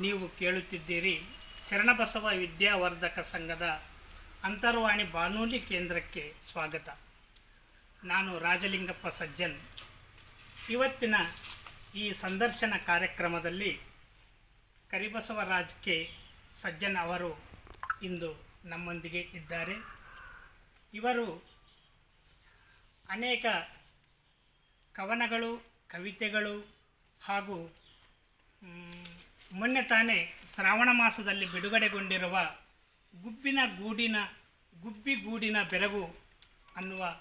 ನೀವು ಕೇಳುತ್ತಿದ್ದೀರಿ ಶರಣಬಸವ ವಿದ್ಯಾವರ್ಧಕ ಸಂಘದ ಅಂತರ್ವಾಣಿ ಬಾನುಲಿ ಕೇಂದ್ರಕ್ಕೆ ಸ್ವಾಗತ. ನಾನು ರಾಜಲಿಂಗಪ್ಪ ಸಜ್ಜನ್. ಇವತ್ತಿನ ಈ ಸಂದರ್ಶನ ಕಾರ್ಯಕ್ರಮದಲ್ಲಿ ಕರಿಬಸವರಾಜ್ ಕೆ ಸಜ್ಜನ್ ಅವರು ಇಂದು ನಮ್ಮೊಂದಿಗೆ ಇದ್ದಾರೆ. ಇವರು ಅನೇಕ ಕವನಗಳು, ಕವಿತೆಗಳು ಹಾಗೂ ಮೊನ್ನೆ ತಾನೇ ಶ್ರಾವಣ ಮಾಸದಲ್ಲಿ ಬಿಡುಗಡೆಗೊಂಡಿರುವ ಗುಬ್ಬಿನ ಗೂಡಿನ, ಗುಬ್ಬಿ ಗೂಡಿನ ಬೆರಗು ಅನ್ನುವ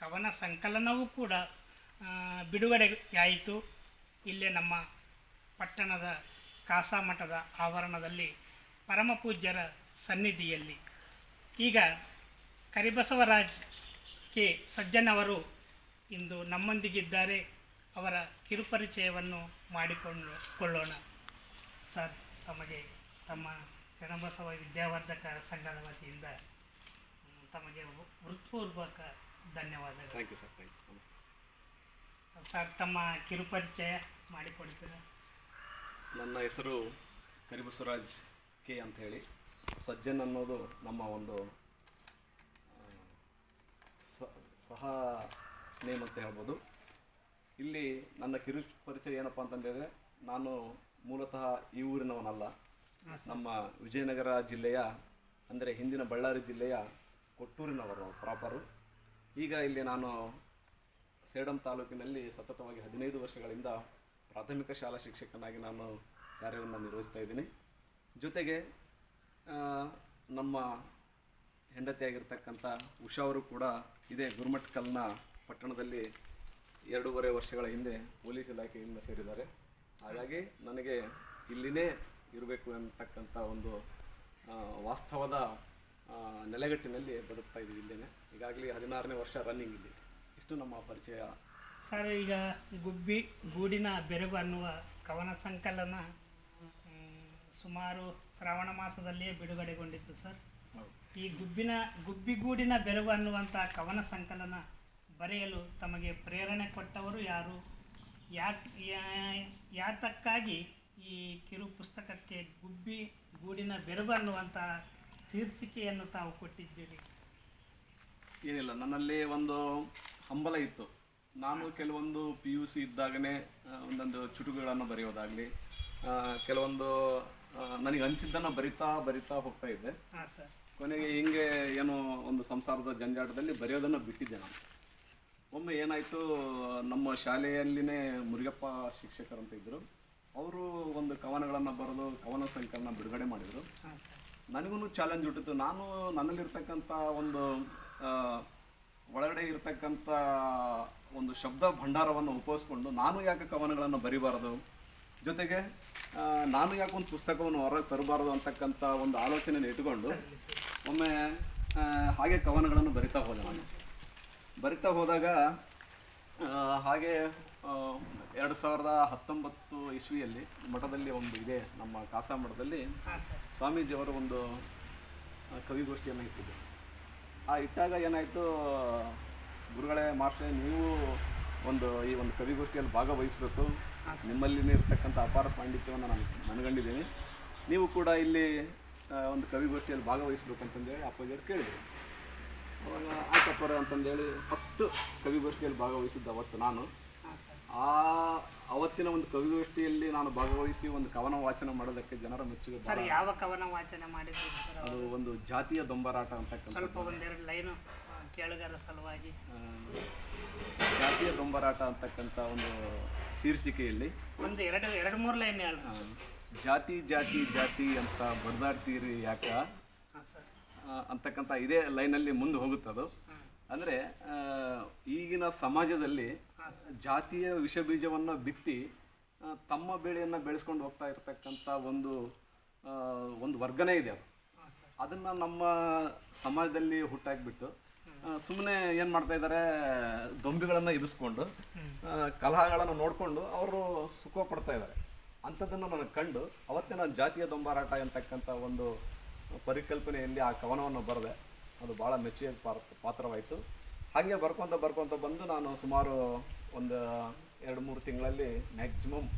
ಕವನ ಸಂಕಲನವೂ ಕೂಡ ಬಿಡುಗಡೆಯಾಯಿತು. ಇಲ್ಲೇ ನಮ್ಮ ಪಟ್ಟಣದ ಕಾಸಾಮಠದ ಆವರಣದಲ್ಲಿ ಪರಮಪೂಜ್ಯರ ಸನ್ನಿಧಿಯಲ್ಲಿ. ಈಗ ಕರಿಬಸವರಾಜ್ ಕೆ. ಸಜ್ಜನವರು ಇಂದು ನಮ್ಮೊಂದಿಗಿದ್ದಾರೆ. ಅವರ ಕಿರುಪರಿಚಯವನ್ನು ಮಾಡಿಕೊಂಡು ಕೊಳ್ಳೋಣ. ಸರ್ ತಮಗೆ ತಮ್ಮ ಶರಣಬಸವ ವಿದ್ಯಾವರ್ಧಕ ಸಂಘದ ವತಿಯಿಂದ ತಮಗೆ ಹೃತ್ಪೂರ್ವಕ ಧನ್ಯವಾದಗಳು. Thank you sir thank you ನಮಸ್ತೆ ಸರ್ ತಮ್ಮ ಕಿರುಪರಿಚಯ ಮಾಡಿಕೊಡ್ತೀರಾ? ನನ್ನ ಹೆಸರು ಕರಿಬಸವರಾಜ್ ಕೆ ಅಂತ ಹೇಳಿ ಸಜ್ಜನ್ ಅನ್ನೋದು ನಮ್ಮ ಒಂದು ಸಹ ನೇಮ್ ಅಂತ ಹೇಳ್ಬೋದು. ಇಲ್ಲಿ ನನ್ನ ಕಿರು ಪರಿಚಯ ಏನಪ್ಪ ಅಂತಂದರೆ ನಾನು ಮೂಲತಃ ಈ ಊರಿನವನಲ್ಲ. ನಮ್ಮ ವಿಜಯನಗರ ಜಿಲ್ಲೆಯ ಅಂದರೆ ಹಿಂದಿನ ಬಳ್ಳಾರಿ ಜಿಲ್ಲೆಯ ಕೊಟ್ಟೂರಿನವರು ಪ್ರಾಪರು. ಈಗ ಇಲ್ಲಿ ನಾನು ಸೇಡಂ ತಾಲೂಕಿನಲ್ಲಿ ಸತತವಾಗಿ ಹದಿನೈದು ವರ್ಷಗಳಿಂದ ಪ್ರಾಥಮಿಕ ಶಾಲಾ ಶಿಕ್ಷಕನಾಗಿ ನಾನು ಕಾರ್ಯವನ್ನು ನಿರ್ವಹಿಸ್ತಾ ಇದ್ದೀನಿ. ಜೊತೆಗೆ ನಮ್ಮ ಹೆಂಡತಿಯಾಗಿರ್ತಕ್ಕಂಥ ಉಷಾ ಅವರು ಕೂಡ ಇದೇ ಗುರುಮಠಕಲ್ನ ಪಟ್ಟಣದಲ್ಲಿ ಎರಡೂವರೆ ವರ್ಷಗಳ ಹಿಂದೆ ಪೊಲೀಸ್ ಇಲಾಖೆಯಿಂದ ಸೇರಿದ್ದಾರೆ. ಹಾಗಾಗಿ ನನಗೆ ಇಲ್ಲಿನೇ ಇರಬೇಕು ಅಂತಕ್ಕಂಥ ಒಂದು ವಾಸ್ತವದ ನೆಲೆಗಟ್ಟಿನಲ್ಲಿ ಬದುಕ್ತಾ ಇದ್ದೀವಿ ಇಲ್ಲೇನೆ. ಈಗಾಗಲೇ ಹದಿನಾರನೇ ವರ್ಷ ರನ್ನಿಂಗ್ ಇಲ್ಲಿ. ಇಷ್ಟು ನಮ್ಮ ಪರಿಚಯ. ಸರ್ ಈಗ ಗುಬ್ಬಿ ಗೂಡಿನ ಬೆರಗು ಅನ್ನುವ ಕವನ ಸಂಕಲನ ಸುಮಾರು ಶ್ರಾವಣ ಮಾಸದಲ್ಲಿಯೇ ಬಿಡುಗಡೆಗೊಂಡಿತ್ತು ಸರ್. ಈ ಗುಬ್ಬಿನ ಗುಬ್ಬಿಗೂಡಿನ ಬೆರಗು ಅನ್ನುವಂಥ ಕವನ ಸಂಕಲನ ಬರೆಯಲು ತಮಗೆ ಪ್ರೇರಣೆ ಕೊಟ್ಟವರು ಯಾರು? ಯಾಕ್ ಯಾ- ಯಾತಕ್ಕಾಗಿ ಈ ಕಿರು ಪುಸ್ತಕಕ್ಕೆ ಗುಬ್ಬಿ ಗೂಡಿನ ಬೆರಗು ಅನ್ನುವಂಥ ಶೀರ್ಷಿಕೆಯನ್ನು ತಾವು ಕೊಟ್ಟಿದ್ದೀರಿ? ಏನಿಲ್ಲ ನನ್ನಲ್ಲಿ ಒಂದು ಹಂಬಲ ಇತ್ತು. ನಾನು ಕೆಲವೊಂದು ಪಿ ಯು ಸಿ ಇದ್ದಾಗನೇ ಒಂದೊಂದು ಚುಟುಕುಗಳನ್ನು ಬರೆಯೋದಾಗಲಿ ಕೆಲವೊಂದು ನನಗೆ ಅನಿಸಿದ್ದನ್ನು ಬರಿತಾ ಬರಿತಾ ಹೋಗ್ತಾ ಇದ್ದೆ. ಕೊನೆಗೆ ಹಿಂಗೆ ಏನೋ ಒಂದು ಸಂಸಾರದ ಜಂಜಾಟದಲ್ಲಿ ಬರೆಯೋದನ್ನು ಬಿಟ್ಟಿದ್ದೆ ನಾನು. ಒಮ್ಮೆ ಏನಾಯಿತು ನಮ್ಮ ಶಾಲೆಯಲ್ಲಿನೇ ಮುರುಗಪ್ಪ ಶಿಕ್ಷಕರಂತ ಇದ್ದರು ಅವರು ಒಂದು ಕವನಗಳನ್ನು ಬರೆದು ಕವನ ಸಂಕಲನ ಬಿಡುಗಡೆ ಮಾಡಿದರು. ನನಗೂ ಚಾಲೆಂಜ್ ಹುಟ್ಟಿತು. ನಾನು ನನ್ನಲ್ಲಿರ್ತಕ್ಕಂಥ ಒಂದು ಒಳಗಡೆ ಇರತಕ್ಕಂಥ ಒಂದು ಶಬ್ದ ಭಂಡಾರವನ್ನು ಉಪಯೋಗಿಸ್ಕೊಂಡು ನಾನು ಯಾಕೆ ಕವನಗಳನ್ನು ಬರಿಬಾರದು? ಜೊತೆಗೆ ನಾನು ಯಾಕೆ ಒಂದು ಪುಸ್ತಕವನ್ನು ಹೊರಗೆ ತರಬಾರದು ಅಂತಕ್ಕಂಥ ಒಂದು ಆಲೋಚನೆಯನ್ನು ಇಟ್ಕೊಂಡು ಒಮ್ಮೆ ಹಾಗೆ ಕವನಗಳನ್ನು ಬರಿತಾ ಹೋದೆ ನಾನು. ಬರಿತಾ ಹೋದಾಗ ಹಾಗೆ ಎರಡು ಸಾವಿರದ ಹತ್ತೊಂಬತ್ತು ಇಸ್ವಿಯಲ್ಲಿ ಮಠದಲ್ಲಿ ಒಂದು ಇದೆ ನಮ್ಮ ಕಾಸಾ ಮಠದಲ್ಲಿ ಸ್ವಾಮೀಜಿಯವರು ಒಂದು ಕವಿಗೋಷ್ಠಿಯನ್ನು ಇಟ್ಟಿದ್ದರು ಆ ಇಟ್ಟಾಗ ಏನಾಯಿತು ಗುರುಗಳೇ ಮಾಸ್ಟ್ರೇ ನೀವು ಒಂದು ಈ ಒಂದು ಕವಿಗೋಷ್ಠಿಯಲ್ಲಿ ಭಾಗವಹಿಸಬೇಕು. ನಿಮ್ಮಲ್ಲಿ ಇರ್ತಕ್ಕಂಥ ಅಪಾರ ಪಾಂಡಿತ್ಯವನ್ನು ನಾನು ಮನಗಂಡಿದ್ದೀನಿ. ನೀವು ಕೂಡ ಇಲ್ಲಿ ಒಂದು ಕವಿಗೋಷ್ಠಿಯಲ್ಲಿ ಭಾಗವಹಿಸ್ಬೇಕು ಅಂತಂದೇಳಿ ಅಪ್ಪಾಜಿಯವರು ಕೇಳಿದರು. ಅವಾಗ ಆಯ್ತಪ್ಪರ ಅಂತಂದೇಳಿ ಫಸ್ಟ್ ಕವಿಗೋಷ್ಠಿಯಲ್ಲಿ ಭಾಗವಹಿಸಿದ್ದು ಅವತ್ತು ನಾನು. ಆ ಅವತ್ತಿನ ಒಂದು ಕವಿಗೋಷ್ಠಿಯಲ್ಲಿ ನಾನು ಭಾಗವಹಿಸಿ ಒಂದು ಕವನ ವಾಚನ ಮಾಡೋದಕ್ಕೆ ಜನರ ಮೆಚ್ಚುಗೆ ಸರ್ ಯಾವ ಕವನ ವಾಚನ ಮಾಡಿದ್ರು ಸರ್ ಅದು ಒಂದು ಜಾತಿಯ ದೊಂಬರಾಟ ಅಂತ ಸ್ವಲ್ಪ ಒಂದೆರಡು ಲೈನು ಕೇಳುಗರ ಸಲುವಾಗಿ. ಜಾತಿಯ ದೊಂಬರಾಟ ಅಂತಕ್ಕಂಥ ಒಂದು ಶೀರ್ಷಿಕೆಯಲ್ಲಿ. ಒಂದು ಎರಡು ಎರಡು ಮೂರು ಲೈನ್ ಹೇಳಿ ಜಾತಿ ಜಾತಿ ಜಾತಿ ಅಂತ ಬಡ್ದಾಡ್ತೀರಿ ಯಾಕ? ಅಂತಕ್ಕಂಥ ಇದೇ ಲೈನಲ್ಲಿ ಮುಂದೆ ಹೋಗುತ್ತೆ ಅದು. ಅಂದರೆ ಈಗಿನ ಸಮಾಜದಲ್ಲಿ ಜಾತಿಯ ವಿಷ ಬೀಜವನ್ನು ಬಿತ್ತಿ ತಮ್ಮ ಬೆಳೆಯನ್ನು ಬೆಳೆಸ್ಕೊಂಡು ಹೋಗ್ತಾ ಇರತಕ್ಕಂಥ ಒಂದು ಒಂದು ವರ್ಗನೇ ಇದೆ ಅದು. ಅದನ್ನು ನಮ್ಮ ಸಮಾಜದಲ್ಲಿ ಹುಟ್ಟಾಕ್ಬಿಟ್ಟು ಸುಮ್ಮನೆ ಏನು ಮಾಡ್ತಾ ಇದ್ದಾರೆ ದೊಂಬಿಗಳನ್ನು ಇರಿಸ್ಕೊಂಡು ಕಲಹಗಳನ್ನು ನೋಡಿಕೊಂಡು ಅವರು ಸುಖ ಪಡ್ತಾ ಇದ್ದಾರೆ ಅಂಥದ್ದನ್ನು ನನಗೆ ಕಂಡು ಅವತ್ತೇ ನಾನು ಜಾತಿಯ ದೊಂಬಾರಾಟ ಅಂತಕ್ಕಂಥ ಒಂದು ಪರಿಕಲ್ಪನೆಯಲ್ಲಿ ಆ ಕವನವನ್ನು ಬರೆದೆ. ಅದು ಭಾಳ ಮೆಚ್ಚುಗೆ ಪಾತ್ರ ಪಾತ್ರವಾಯಿತು. ಹಾಗೆ ಬರ್ಕೊತ ಬರ್ಕೊತ ಬಂದು ನಾನು ಸುಮಾರು ಒಂದು ಎರಡು ಮೂರು ತಿಂಗಳಲ್ಲಿ ಮ್ಯಾಕ್ಸಿಮಮ್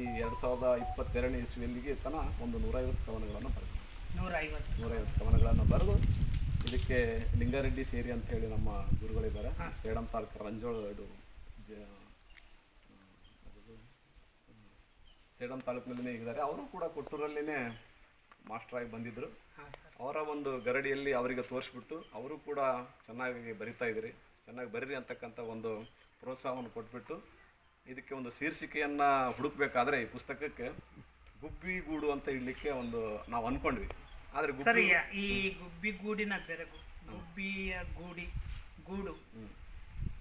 ಈ ಎರಡು ಸಾವಿರದ ಇಪ್ಪತ್ತೆರಡನೇ ಇಸ್ವಿಯಲ್ಲಿಗೆ ತನ ಒಂದು ನೂರೈವತ್ತು ಕವನಗಳನ್ನು ಬರೆದು. ನೂರೈವತ್ತು. ನೂರೈವತ್ತು ಕವನಗಳನ್ನು ಬರೆದು ಇದಕ್ಕೆ ಲಿಂಗಾರೆಡ್ಡಿ ಸೇರಿ ಅಂತ ಹೇಳಿ ನಮ್ಮ ಗುರುಗಳಿದ್ದಾರೆ. ಸೇಡಂ ತಾಲೂಕು ರಂಜೋಳ ಇದು ಸೇಡಂ ತಾಲೂಕಿನಲ್ಲಿನೇ ಇದ್ದಾರೆ. ಅವರು ಕೂಡ ಕೊಟ್ಟೂರಲ್ಲಿನೇ ಮಾಸ್ಟರ್ ಆಗಿ ಬಂದಿದ್ದರು ಅವರ ಒಂದು ಗರಡಿಯಲ್ಲಿ ಅವರಿಗೆ ತೋರಿಸ್ಬಿಟ್ಟು ಅವರು ಕೂಡ ಚೆನ್ನಾಗಿ ಬರಿತಾ ಇದ್ದೀರಿ. ಚೆನ್ನಾಗಿ ಬರೀರಿ ಅಂತಕ್ಕಂಥ ಒಂದು ಪ್ರೋತ್ಸಾಹವನ್ನು ಕೊಟ್ಬಿಟ್ಟು ಇದಕ್ಕೆ ಒಂದು ಶೀರ್ಷಿಕೆಯನ್ನು ಹುಡುಕಬೇಕಾದ್ರೆ ಈ ಪುಸ್ತಕಕ್ಕೆ ಗುಬ್ಬಿ ಗೂಡು ಅಂತ ಇಡಲಿಕ್ಕೆ ಒಂದು ನಾವು ಅಂದ್ಕೊಂಡ್ವಿ ಆದರೆ ಸರಿ ಈ- ಗುಬ್ಬಿಗೂಡಿನ ಗುಬ್ಬಿ ಗೂಡಿನ ಬೆರಗು ಗುಬ್ಬಿಯ ಗೂಡಿ ಗೂಡು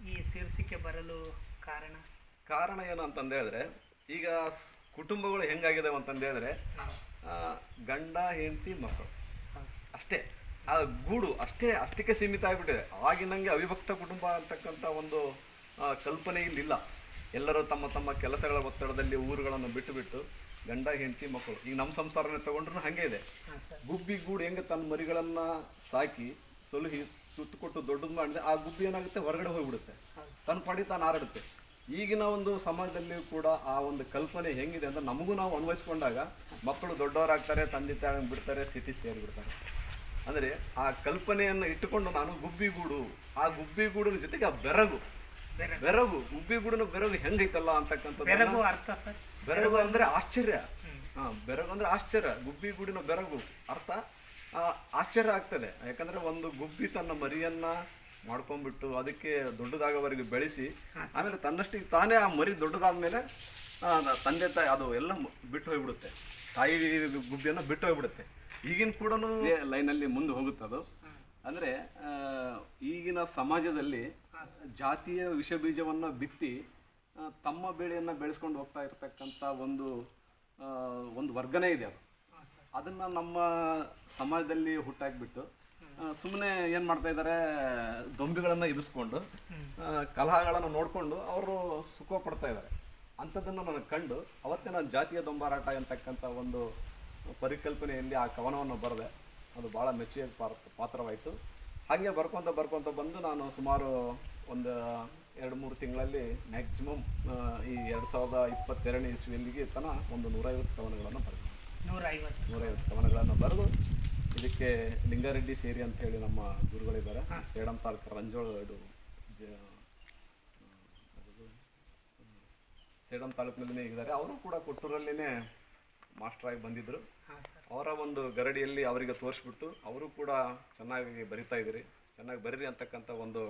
ಈ ಶೀರ್ಷಿಕೆ ಬರಲು ಕಾರಣ? ಕಾರಣ ಏನು ಅಂತಂದೇಳಿದ್ರೆ ಈಗ ಕುಟುಂಬಗಳು ಹೆಂಗಾಗಿದಾವೆ ಅಂತಂದೇಳಿದ್ರೆ ಗಂಡ ಹೆಂಡತಿ ಮಕ್ಕಳು. ಅಷ್ಟೇ. ಆ ಗೂಡು ಅಷ್ಟೇ ಅಷ್ಟಕ್ಕೆ ಸೀಮಿತ ಆಗಿಬಿಟ್ಟಿದೆ. ಆಗಿನಂಗೆ ಅವಿಭಕ್ತ ಕುಟುಂಬ ಅಂತಕ್ಕಂಥ ಒಂದು ಕಲ್ಪನೆ ಇಲ್ಲಿಲ್ಲ ಎಲ್ಲರೂ ತಮ್ಮ ತಮ್ಮ ಕೆಲಸಗಳ ಒತ್ತಡದಲ್ಲಿ ಊರುಗಳನ್ನು ಬಿಟ್ಟು ಬಿಟ್ಟು ಗಂಡ ಹೆಂಡತಿ ಮಕ್ಕಳು. ಈಗ ನಮ್ಮ ಸಂಸಾರನೇ ತಗೊಂಡ್ರೂ ಹಾಗೆ ಇದೆ. ಗುಬ್ಬಿ ಗೂಡು ಹೆಂಗೆ ತನ್ನ ಮರಿಗಳನ್ನು ಸಾಕಿ ಸೊಲುಹಿ ಸುತ್ತು ಕೊಟ್ಟು ದೊಡ್ಡದು ಮಾಡಿದೆ ಆ ಗುಬ್ಬಿ ಏನಾಗುತ್ತೆ? ಹೊರಗಡೆ ಹೋಗಿಬಿಡುತ್ತೆ. ತನ್ನ ಪಡಿ ತಾನು ಹಾರಾಡುತ್ತೆ ಈಗಿನ ಒಂದು ಸಮಾಜದಲ್ಲಿ ಕೂಡ ಆ ಒಂದು ಕಲ್ಪನೆ ಹೆಂಗಿದೆ ಅಂತ ನಮಗೂ ನಾವು ಅನ್ವಯಿಸ್ಕೊಂಡಾಗ ಮಕ್ಕಳು ದೊಡ್ಡವರಾಗ್ತಾರೆ ತಂದೆ ತಾಯಿ ಬಿಡ್ತಾರೆ ಸಿಟಿ ಸೇರಿಬಿಡ್ತಾರೆ. ಅಂದರೆ ಆ ಕಲ್ಪನೆಯನ್ನು ಇಟ್ಟುಕೊಂಡು ನಾನು ಗುಬ್ಬಿಗೂಡು ಆ ಗುಬ್ಬಿಗೂಡಿನ ಜೊತೆಗೆ ಆ ಬೆರಗು ಬೆರಗು. ಗುಬ್ಬಿಗೂಡಿನ ಬೆರಗು ಹೆಂಗೈತಲ್ಲ ಅಂತಕ್ಕಂಥದ್ದು ಬೆರಗು ಅರ್ಥ ಸರ್. ಬೆರಗು ಅಂದರೆ ಆಶ್ಚರ್ಯ. ಹಾಂ ಬೆರಗು ಅಂದ್ರೆ ಆಶ್ಚರ್ಯ ಗುಬ್ಬಿಗೂಡಿನ ಬೆರಗು ಅರ್ಥ? ಆ, ಆಶ್ಚರ್ಯ ಆಗ್ತದೆ. ಯಾಕಂದ್ರೆ ಒಂದು ಗುಬ್ಬಿ ತನ್ನ ಮರಿಯನ್ನ ಮಾಡ್ಕೊಂಡ್ಬಿಟ್ಟು ಅದಕ್ಕೆ ದೊಡ್ಡದಾಗವರೆಗೆ ಬೆಳೆಸಿ ಆಮೇಲೆ ತನ್ನಷ್ಟಿಗೆ ತಾನೇ ಆ ಮರಿ ದೊಡ್ಡದಾದ ಮೇಲೆ ತಂದೆ ತಾಯಿ ಅದು ಎಲ್ಲ ಬಿಟ್ಟು ಹೋಗ್ಬಿಡುತ್ತೆ. ತಾಯಿ ಗುಬ್ಬಿಯನ್ನು ಬಿಟ್ಟು ಹೋಗ್ಬಿಡುತ್ತೆ. ಈಗಿನ ಕೂಡ ಲೈನಲ್ಲಿ ಮುಂದೆ ಹೋಗುತ್ತೆ ಅದು. ಅಂದರೆ ಈಗಿನ ಸಮಾಜದಲ್ಲಿ ಜಾತಿಯ ವಿಷ ಬೀಜವನ್ನು ಬಿತ್ತಿ ತಮ್ಮ ಬೆಳೆಯನ್ನು ಬೆಳೆಸ್ಕೊಂಡು ಹೋಗ್ತಾ ಇರತಕ್ಕಂಥ ಒಂದು ಒಂದು ವರ್ಗನೇ ಇದೆ ಅದು. ಅದನ್ನ ನಮ್ಮ ಸಮಾಜದಲ್ಲಿ ಹುಟ್ಟಾಕ್ಬಿಟ್ಟು ಸುಮ್ಮನೆ ಏನು ಮಾಡ್ತಾ ಇದ್ದಾರೆ ದೊಂಬಿಗಳನ್ನು ಇರಿಸ್ಕೊಂಡು ಆ, ಕಲಹಗಳನ್ನು ನೋಡಿಕೊಂಡು ಅವರು ಸುಖ ಪಡ್ತಾ ಇದ್ದಾರೆ ಅಂಥದ್ದನ್ನು ನನಗೆ ಕಂಡು ಅವತ್ತೇ ನಾನು ಜಾತಿಯ ದೊಂಬಾರಾಟ ಅಂತಕ್ಕಂಥ ಒಂದು ಪರಿಕಲ್ಪನೆಯಲ್ಲಿ ಆ ಕವನವನ್ನು ಬರೆದೆ. ಅದು ಭಾಳ ಮೆಚ್ಚುಗೆ ಪಾತ್ರ ಪಾತ್ರವಾಯಿತು. ಹಾಗೆ ಬರ್ಕೊತ ಬರ್ಕೊತ ಬಂದು ನಾನು ಸುಮಾರು ಒಂದು ಎರಡು ಮೂರು ತಿಂಗಳಲ್ಲಿ ಮ್ಯಾಕ್ಸಿಮಮ್ ಈ ಎರಡು ಸಾವಿರದ ಇಪ್ಪತ್ತೆರಡನೇ ಇಸ್ವಿಯಲ್ಲಿಗೆ ತನ ಒಂದು ನೂರೈವತ್ತು ಕವನಗಳನ್ನು ಬರೆದೆ. ನೂರೈವತ್ತು. ನೂರೈವತ್ತು ಕವನಗಳನ್ನು ಬರೆದು ಇದಕ್ಕೆ ಲಿಂಗಾರೆಡ್ಡಿ ಸೇರಿ ಅಂತ ಹೇಳಿ ನಮ್ಮ ಗುರುಗಳಿದ್ದಾರೆ ಸೇಡಂ ತಾಲೂಕು ರಂಜೋಳ ಇದು ಸೇಡಂ ತಾಲೂಕಿನಲ್ಲಿನೇ ಇದ್ದಾರೆ. ಅವರು ಕೂಡ ಕೊಟ್ಟೂರಲ್ಲಿನೇ ಮಾಸ್ಟರ್ ಆಗಿ ಬಂದಿದ್ದರು ಅವರ ಒಂದು ಗರಡಿಯಲ್ಲಿ ಅವರಿಗೆ ತೋರಿಸ್ಬಿಟ್ಟು ಅವರು ಕೂಡ ಚೆನ್ನಾಗಿ ಬರಿತಾ ಇದ್ದೀರಿ. ಚೆನ್ನಾಗಿ ಬರೀರಿ ಅಂತಕ್ಕಂಥ ಒಂದು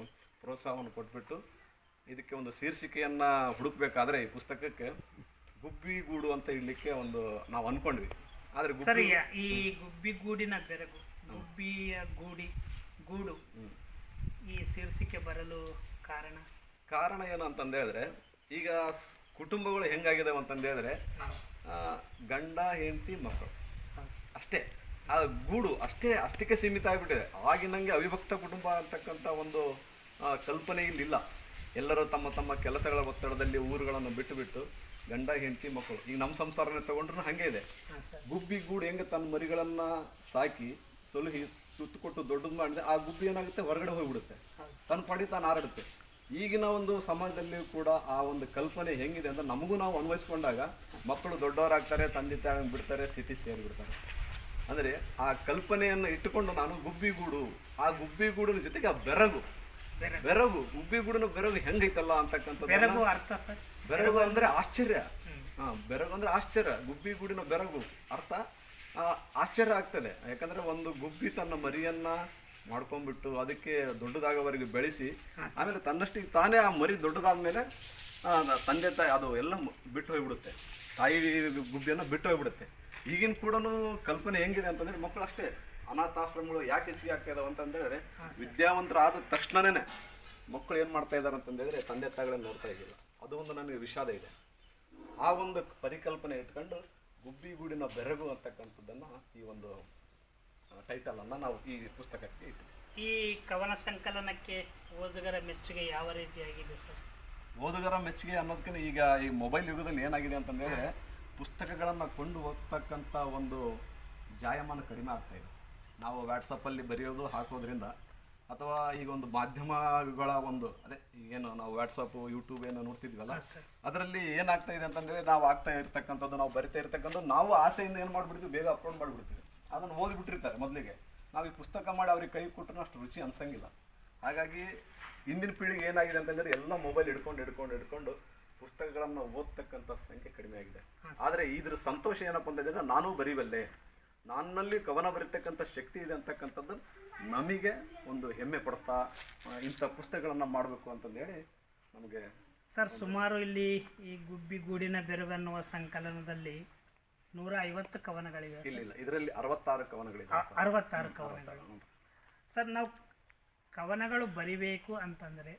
ಪ್ರೋತ್ಸಾಹವನ್ನು ಕೊಟ್ಬಿಟ್ಟು ಇದಕ್ಕೆ ಒಂದು ಶೀರ್ಷಿಕೆಯನ್ನು ಹುಡುಕಬೇಕಾದ್ರೆ ಈ ಪುಸ್ತಕಕ್ಕೆ ಗುಬ್ಬಿಗೂಡು ಅಂತ ಇಡಲಿಕ್ಕೆ ಒಂದು ನಾವು ಅಂದ್ಕೊಂಡ್ವಿ. ಆದರೆ ಗುಬ್ಬಿ ಸರ್ ಈ- ಗುಬ್ಬಿ ಗೂಡಿನ ಬೆರಗು ಗುಬ್ಬಿಯ ಗೂಡಿ ಗೂಡು ಈ ಶೀರ್ಷಿಕೆ ಬರಲು ಕಾರಣ? ಕಾರಣ ಏನು ಅಂತಂದು ಹೇಳಿದ್ರೆ ಈಗ ಸ್- ಕುಟುಂಬಗಳು ಹೆಂಗಾಗಿದಾವೆ ಅಂತಂದು ಹೇಳಿದ್ರೆ ಆ, ಗಂಡ ಹೆಂಡತಿ ಮಕ್ಕಳು. ಅಷ್ಟೇ. ಆ ಗೂಡು ಅಷ್ಟೇ ಅಷ್ಟಕ್ಕೆ ಸೀಮಿತ ಆಗಿಬಿಟ್ಟಿದೆ. ಆಗಿನಂಗೆ ಅವಿಭಕ್ತ ಕುಟುಂಬ ಅಂತಕ್ಕಂಥ ಒಂದು ಆ, ಕಲ್ಪನೆ ಇಲ್ಲಿಲ್ಲ ಎಲ್ಲರೂ ತಮ್ಮ ತಮ್ಮ ಕೆಲಸಗಳ ಒತ್ತಡದಲ್ಲಿ ಊರುಗಳನ್ನು ಬಿಟ್ಟುಬಿಟ್ಟು ಬಿಟ್ಟು ಗಂಡ ಹೆಂಡತಿ ಮಕ್ಕಳು. ಈಗ ನಮ್ಮ ಸಂಸಾರನೇ ತಗೊಂಡ್ರೂ ಹಾಗೆ ಇದೆ. ಗುಬ್ಬಿ ಗೂಡು ಹೆಂಗೆ ತನ್ನ ಮರಿಗಳನ್ನ ಸಾಕಿ ಸೊಲುಹಿ ತುತ್ತು ಕೊಟ್ಟು ದೊಡ್ಡದು ಮಾಡಿದ್ರೆ ಆ ಗುಬ್ಬಿ ಏನಾಗುತ್ತೆ? ಹೊರಗಡೆ ಹೋಗ್ಬಿಡುತ್ತೆ. ತನ್ನ ಪಡಿ ತಾನು ಆರಾಡುತ್ತೆ. ಈಗಿನ ಒಂದು ಸಮಾಜದಲ್ಲಿ ಕೂಡ ಆ ಒಂದು ಕಲ್ಪನೆ ಹೆಂಗಿದೆ ಅಂತ ನಮಗೂ ನಾವು ಅನ್ವಯಿಸ್ಕೊಂಡಾಗ ಮಕ್ಕಳು ದೊಡ್ಡವರಾಗ್ತಾರೆ ತಂದೆ ತಾಯಿ ಬಿಡ್ತಾರೆ ಸಿಟಿ ಸೇರಿಬಿಡ್ತಾರೆ. ಅಂದರೆ ಆ ಕಲ್ಪನೆಯನ್ನು ಇಟ್ಟುಕೊಂಡು ನಾನು ಗುಬ್ಬಿಗೂಡು ಆ ಗುಬ್ಬಿಗೂಡಿನ ಜೊತೆಗೆ ಆ ಬೆರಗು. ಬೆರಗು. ಉಬ್ಬಿ ಗುಬ್ಬಿಗೂಡಿನ ಬೆರಗು ಹೆಂಗೈತಲ್ಲ ಅಂತಕ್ಕಂಥದ್ದು ಬೆರಗು ಅರ್ಥ ಸರ್. ಬೆರಗು ಅಂದ್ರೆ ಆಶ್ಚರ್ಯ. ಹಾ ಬೆರಗು ಅಂದ್ರೆ ಆಶ್ಚರ್ಯ. ಗುಬ್ಬಿ ಗುಡಿನ ಬೆರಗು ಅರ್ಥ? ಆ, ಆಶ್ಚರ್ಯ ಆಗ್ತದೆ. ಯಾಕಂದ್ರೆ ಒಂದು ಗುಬ್ಬಿ ತನ್ನ ಮರಿಯನ್ನ ಮಾಡ್ಕೊಂಡ್ಬಿಟ್ಟು ಅದಕ್ಕೆ ದೊಡ್ಡದಾಗವರೆಗೆ ಬೆಳೆಸಿ ಆಮೇಲೆ ತನ್ನಷ್ಟಿಗೆ ತಾನೇ ಆ ಮರಿ ದೊಡ್ಡದಾದ್ಮೇಲೆ ಮೇಲೆ ತಂದೆ ತಾಯಿ ಅದು ಎಲ್ಲ ಬಿಟ್ಟು ಹೋಗ್ಬಿಡುತ್ತೆ. ತಾಯಿ ಗುಬ್ಬಿಯನ್ನು ಬಿಟ್ಟು ಹೋಗ್ಬಿಡುತ್ತೆ. ಈಗಿನ ಕೂಡ ಕಲ್ಪನೆ ಹೆಂಗಿದೆ ಅಂತಂದ್ರೆ ಮಕ್ಕಳು ಅಷ್ಟೇ ಅನಾಥಾಶ್ರಮಗಳು ಯಾಕೆ ಹೆಚ್ಚಿಗೆ ಆಗ್ತಾ ಇದಾವೆ ಅಂತಂದ್ರೆ ಆದ ತಕ್ಷಣನೇ ಮಕ್ಕಳು ಏನು ಮಾಡ್ತಾ ಇದ್ದಾರೆ ಅಂತಂದ್ರೆ ತಂದೆ ತಾಯಿಗಳನ್ನ ನೋಡ್ತಾ ಇದ್ದಿಲ್ಲ ಅದು ಒಂದು ನನಗೆ ವಿಷಾದ ಇದೆ. ಆ ಒಂದು ಪರಿಕಲ್ಪನೆ ಇಟ್ಕೊಂಡು ಗುಬ್ಬಿಗೂಡಿನ ಬೆರಗು ಅಂತಕ್ಕಂಥದ್ದನ್ನು ಈ ಒಂದು ಟೈಟಲನ್ನು ನಾವು ಈ ಪುಸ್ತಕಕ್ಕೆ ಇಟ್ಟಿದ್ದೀವಿ. ಈ ಕವನ ಸಂಕಲನಕ್ಕೆ ಓದುಗರ ಮೆಚ್ಚುಗೆ ಯಾವ ರೀತಿಯಾಗಿದೆ ಸರ್? ಓದುಗರ ಮೆಚ್ಚುಗೆ ಅನ್ನೋದಕ್ಕಿಂತ ಈಗ ಈ ಮೊಬೈಲ್ ಯುಗದಲ್ಲಿ ಏನಾಗಿದೆ ಅಂತಂದರೆ ಪುಸ್ತಕಗಳನ್ನು ಕೊಂಡು ಹೋಗ್ತಕ್ಕಂಥ ಒಂದು ಜಾಯಮಾನ ಕಡಿಮೆ ಆಗ್ತಾ ಇದೆ. ನಾವು ವ್ಯಾಟ್ಸಪ್ಪಲ್ಲಿ ಬರೆಯೋದು ಹಾಕೋದ್ರಿಂದ ಅಥವಾ ಈಗ ಒಂದು ಮಾಧ್ಯಮಗಳ ಒಂದು ಅದೇ ಏನು ನಾವು ವ್ಯಾಟ್ಸಪ್ ಯೂಟ್ಯೂಬ್ ಏನೋ ನೋಡ್ತಿದ್ವಲ್ಲ ಅದರಲ್ಲಿ ಏನಾಗ್ತಾ ಇದೆ ಅಂತಂದ್ರೆ ನಾವು ಆಗ್ತಾ ಇರ್ತಕ್ಕಂಥದ್ದು ನಾವು ಬರಿತಾ ಇರ್ತಕ್ಕಂಥದ್ದು ನಾವು ಆಸೆಯಿಂದ ಏನು ಮಾಡ್ಬಿಡ್ತೀವಿ ಬೇಗ ಅಪ್ಲೋಡ್ ಮಾಡಿಬಿಡ್ತೀವಿ. ಅದನ್ನು ಓದಿಬಿಟ್ಟಿರ್ತಾರೆ ಮೊದಲಿಗೆ. ನಾವು ಈ ಪುಸ್ತಕ ಮಾಡಿ ಅವ್ರಿಗೆ ಕೈ ಕೊಟ್ಟರು ಅಷ್ಟು ರುಚಿ ಅನ್ಸಂಗಿಲ್ಲ. ಹಾಗಾಗಿ ಇಂದಿನ ಪೀಳಿಗೆ ಏನಾಗಿದೆ ಅಂತಂದ್ರೆ ಎಲ್ಲ ಮೊಬೈಲ್ ಹಿಡ್ಕೊಂಡು ಹಿಡ್ಕೊಂಡು ಹಿಡ್ಕೊಂಡು ಪುಸ್ತಕಗಳನ್ನು ಓದ್ತಕ್ಕಂಥ ಸಂಖ್ಯೆ ಕಡಿಮೆ ಆಗಿದೆ. ಆದರೆ ಇದ್ರ ಸಂತೋಷ ಏನಪ್ಪ ಅಂತಂದ್ರೆ ನಾನು ಬರೀಬಲ್ಲೆ ನನ್ನಲ್ಲಿ ಕವನ ಬರೀತಕ್ಕಂಥ ಶಕ್ತಿ ಇದೆ ಅಂತಕ್ಕಂಥದ್ದು ನಮಗೆ ಒಂದು ಹೆಮ್ಮೆ ಪಡ್ತಾ ಇಂಥ ಪುಸ್ತಕಗಳನ್ನು ಮಾಡಬೇಕು ಅಂತಂದೇಳಿ ನಮಗೆ ಸರ್ ಸುಮಾರು ಇಲ್ಲಿ ಈ ಗುಬ್ಬಿ ಗೂಡಿನ ಬೆರಗು ಅನ್ನುವ ಸಂಕಲನದಲ್ಲಿ ನೂರ ಐವತ್ತು ಕವನಗಳಿವೆ ಇಲ್ಲ ಇಲ್ಲ ಇದರಲ್ಲಿ ಅರವತ್ತಾರು ಕವನಗಳಿವೆ ಅರವತ್ತಾರು ಕವನಗಳು. ಸರ್ ನಾವು ಕವನಗಳು ಬರಿಬೇಕು ಅಂತಂದರೆ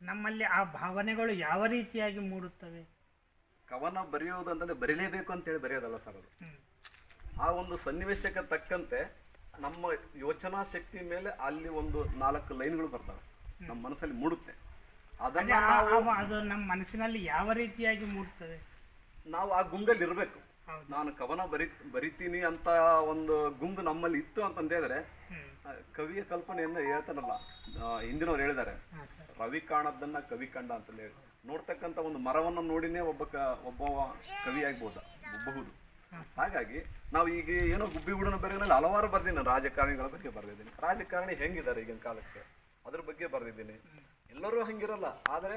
ನಮ್ಮಲ್ಲಿ ಆ ಭಾವನೆಗಳು ಯಾವ ರೀತಿಯಾಗಿ ಮೂಡುತ್ತವೆ? ಕವನ ಬರೆಯೋದು ಅಂತಂದ್ರೆ ಬರೀಲೇಬೇಕು ಅಂತೇಳಿ ಬರೆಯೋದಲ್ಲ ಸರ್ ಅದು. ಆ ಒಂದು ಸನ್ನಿವೇಶಕ್ಕೆ ತಕ್ಕಂತೆ ನಮ್ಮ ಯೋಚನಾ ಶಕ್ತಿ ಮೇಲೆ ಅಲ್ಲಿ ಒಂದು ನಾಲ್ಕು ಲೈನ್ಗಳು ಬರ್ತವೆ. ನಮ್ಮ ಮನಸ್ಸಲ್ಲಿ ಮೂಡುತ್ತೆ. ಅದನ್ನ ನಾವು ಅದು ನಮ್ಮ ಮನಸ್ಸಿನಲ್ಲಿ ಯಾವ ರೀತಿಯಾಗಿ ಮೂಡುತ್ತದೆ? ನಾವು ಆ ಗುಂಗಲ್ಲಿ ಇರಬೇಕು. ನಾನು ಕವನ ಬರಿ ಬರಿತೀನಿ ಅಂತ ಒಂದು ಗುಂಗು ನಮ್ಮಲ್ಲಿ ಇತ್ತು ಅಂತಂದೇಳಿದ್ರೆ ಕವಿಯ ಕಲ್ಪನೆಯಿಂದ ಹೇಳ್ತಾನಲ್ಲ ಹಿಂದಿನವ್ರು ಹೇಳಿದ್ದಾರೆ. ರವಿ ಕಾಣದ್ದನ್ನ ಕವಿ ಕಂಡ ಅಂತಂದೇಳಿ. ನೋಡ್ತಕ್ಕಂಥ ಒಂದು ಮರವನ್ನು ನೋಡಿನೇ ಒಬ್ಬ ಕ ಒಬ್ಬ ಕವಿ ಆಗ್ಬೋದ? ಒಬ್ಬಬಹುದು ಹಾಗಾಗಿ ನಾವು ಈಗ ಏನೋ ಗುಬ್ಬಿ ಗುಡನ ಬರೆಗಳಲ್ಲಿ ಹಲವಾರು ಬರ್ದಿದ್ದೀನಿ ರಾಜಕಾರಣಿಗಳ ಬಗ್ಗೆ ಬರೆದಿದ್ದೀನಿ. ರಾಜಕಾರಣಿ ಹೆಂಗಿದ್ದಾರೆ ಈಗಿನ ಕಾಲಕ್ಕೆ? ಅದ್ರ ಬಗ್ಗೆ ಬರೆದಿದ್ದೀನಿ. ಎಲ್ಲರೂ ಹಂಗಿರಲ್ಲ. ಆದರೆ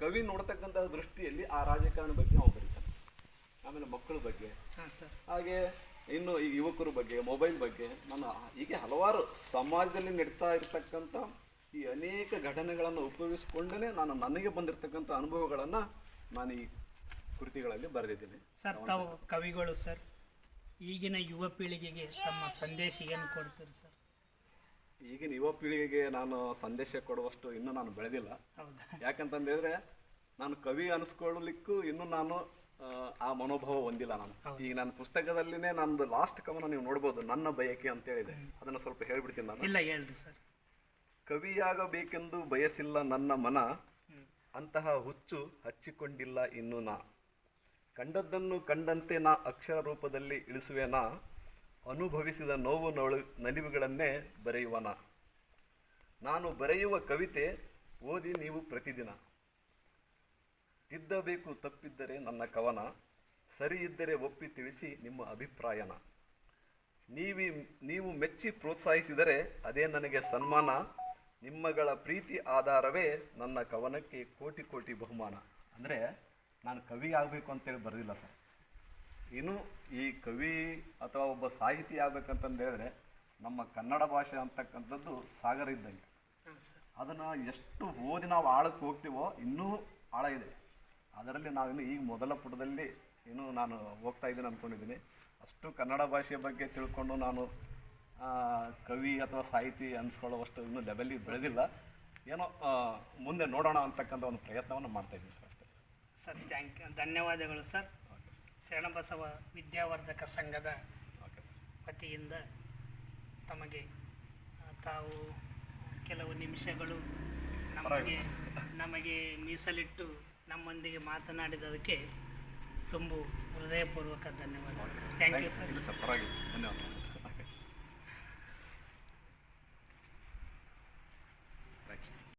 ಕವಿ ನೋಡ್ತಕ್ಕಂಥ ದೃಷ್ಟಿಯಲ್ಲಿ ಆ ರಾಜಕಾರಣಿ ಬಗ್ಗೆ ನಾವು ಬರೀತಾನೆ ಆಮೇಲೆ ಮಕ್ಕಳ ಬಗ್ಗೆ. ಹಾಗೆ ಇನ್ನು ಈ ಯುವಕರ ಬಗ್ಗೆ ಮೊಬೈಲ್ ಬಗ್ಗೆ ನಾನು ಹೀಗೆ ಹಲವಾರು ಸಮಾಜದಲ್ಲಿ ನಡೀತಾ ಇರತಕ್ಕಂಥ ಈ ಅನೇಕ ಘಟನೆಗಳನ್ನು ಉಪಯೋಗಿಸ್ಕೊಂಡೇ ನಾನು ನನಗೆ ಬಂದಿರತಕ್ಕಂಥ ಅನುಭವಗಳನ್ನು ನಾನು ಈ ಕೃತಿಗಳಲ್ಲಿ ಬರೆದಿದ್ದೀನಿ. ಸರ್ ತಾವು ಕವಿಗಳು ಸರ್. ಈಗಿನ ಯುವ ಪೀಳಿಗೆಗೆ ತಮ್ಮ ಸಂದೇಶ ಏನು ಕೊಡ್ತೀರಿ ಸರ್? ಈಗಿನ ಯುವ ಪೀಳಿಗೆಗೆ ನಾನು ಸಂದೇಶ ಕೊಡುವಷ್ಟು ಇನ್ನೂ ನಾನು ಬೆಳೆದಿಲ್ಲ. ಯಾಕಂತಂದೇಳಿದ್ರೆ ನಾನು ಕವಿ ಅನಿಸ್ಕೊಳ್ಳಲಿಕ್ಕೂ ಇನ್ನೂ ನಾನು ಆ, ಆ ಮನೋಭಾವ ಹೊಂದಿಲ್ಲ ನಾನು. ಈಗ ನನ್ನ ಪುಸ್ತಕದಲ್ಲಿನೇ ನಂದು ಲಾಸ್ಟ್ ಕವನ ನೀವು ನೋಡ್ಬೋದು ನನ್ನ ಬಯಕೆ ಅಂತ ಹೇಳಿದೆ. ಅದನ್ನು ಸ್ವಲ್ಪ ಹೇಳ್ಬಿಡ್ತೀನಿ ನಾನು. ಇಲ್ಲ ಹೇಳ್ರಿ ಸರ್. ಕವಿಯಾಗಬೇಕೆಂದು ಬಯಸಿಲ್ಲ ನನ್ನ ಮನ ಅಂತಹ ಹುಚ್ಚು ಹಚ್ಚಿಕೊಂಡಿಲ್ಲ ಇನ್ನು ನಾ. ಕಂಡದ್ದನ್ನು ಕಂಡಂತೆ ನಾ ಅಕ್ಷರ ರೂಪದಲ್ಲಿ ಇಳಿಸುವೆನಾ? ಅನುಭವಿಸಿದ ನೋವು ನೋಳು ನಲಿವುಗಳನ್ನೇ ಬರೆಯುವನ? ನಾನು ಬರೆಯುವ ಕವಿತೆ ಓದಿ ನೀವು ಪ್ರತಿದಿನ. ತಿದ್ದಬೇಕು ತಪ್ಪಿದ್ದರೆ ನನ್ನ ಕವನ, ಸರಿ ಇದ್ದರೆ ಒಪ್ಪಿ ತಿಳಿಸಿ ನಿಮ್ಮ ಅಭಿಪ್ರಾಯನ. ನೀವಿ, ನೀವು ಮೆಚ್ಚಿ ಪ್ರೋತ್ಸಾಹಿಸಿದರೆ ಅದೇ ನನಗೆ ಸನ್ಮಾನ, ನಿಮ್ಮಗಳ ಪ್ರೀತಿ ಆಧಾರವೇ ನನ್ನ ಕವನಕ್ಕೆ ಕೋಟಿ ಕೋಟಿ ಬಹುಮಾನ. ಅಂದರೆ ನಾನು ಕವಿ ಆಗಬೇಕು ಅಂತೇಳಿ ಬರೆದಿಲ್ಲ ಸರ್. ಇನ್ನು ಈ ಕವಿ ಅಥವಾ ಒಬ್ಬ ಸಾಹಿತಿ ಆಗ್ಬೇಕಂತಂದು ಹೇಳಿದ್ರೆ ನಮ್ಮ ಕನ್ನಡ ಭಾಷೆ ಅಂತಕ್ಕಂಥದ್ದು ಸಾಗರ ಇದ್ದಂಗೆ. ಅದನ್ನು ಎಷ್ಟು ಓದಿ ನಾವು ಆಳಕ್ಕೆ ಹೋಗ್ತೀವೋ ಇನ್ನೂ ಆಳ ಇದೆ. ಅದರಲ್ಲಿ ನಾವಿನ್ನು ಈಗ ಮೊದಲ ಪುಟದಲ್ಲಿ ಇನ್ನೂ ನಾನು ಹೋಗ್ತಾ ಇದ್ದೀನಿ ಅಂದ್ಕೊಂಡಿದ್ದೀನಿ ಅಷ್ಟು ಕನ್ನಡ ಭಾಷೆಯ ಬಗ್ಗೆ ತಿಳ್ಕೊಂಡು ನಾನು ಕವಿ ಅಥವಾ ಸಾಹಿತಿ ಅನ್ಸ್ಕೊಳ್ಳೋವಷ್ಟು ಇನ್ನೂ ಲೆವೆಲಿಗೆ ಬೆಳೆದಿಲ್ಲ. ಏನೋ ಮುಂದೆ ನೋಡೋಣ ಅಂತಕ್ಕಂಥ ಒಂದು ಪ್ರಯತ್ನವನ್ನು ಮಾಡ್ತಾಯಿದ್ದೀನಿ ಸರ್. ಸರ್ ಥ್ಯಾಂಕ್ ಧನ್ಯವಾದಗಳು ಸರ್. ಶರಣಬಸವ ವಿದ್ಯಾವರ್ಧಕ ಸಂಘದ ವತಿಯಿಂದ ತಮಗೆ ತಾವು ಕೆಲವು ನಿಮಿಷಗಳು ನಮಗೆ ನಮಗೆ ಮೀಸಲಿಟ್ಟು ನಮ್ಮೊಂದಿಗೆ ಮಾತನಾಡಿದದಕ್ಕೆ ತುಂಬ ಹೃದಯಪೂರ್ವಕ ಧನ್ಯವಾದ ಥ್ಯಾಂಕ್ ಯು ಸರ್ ಧನ್ಯವಾದ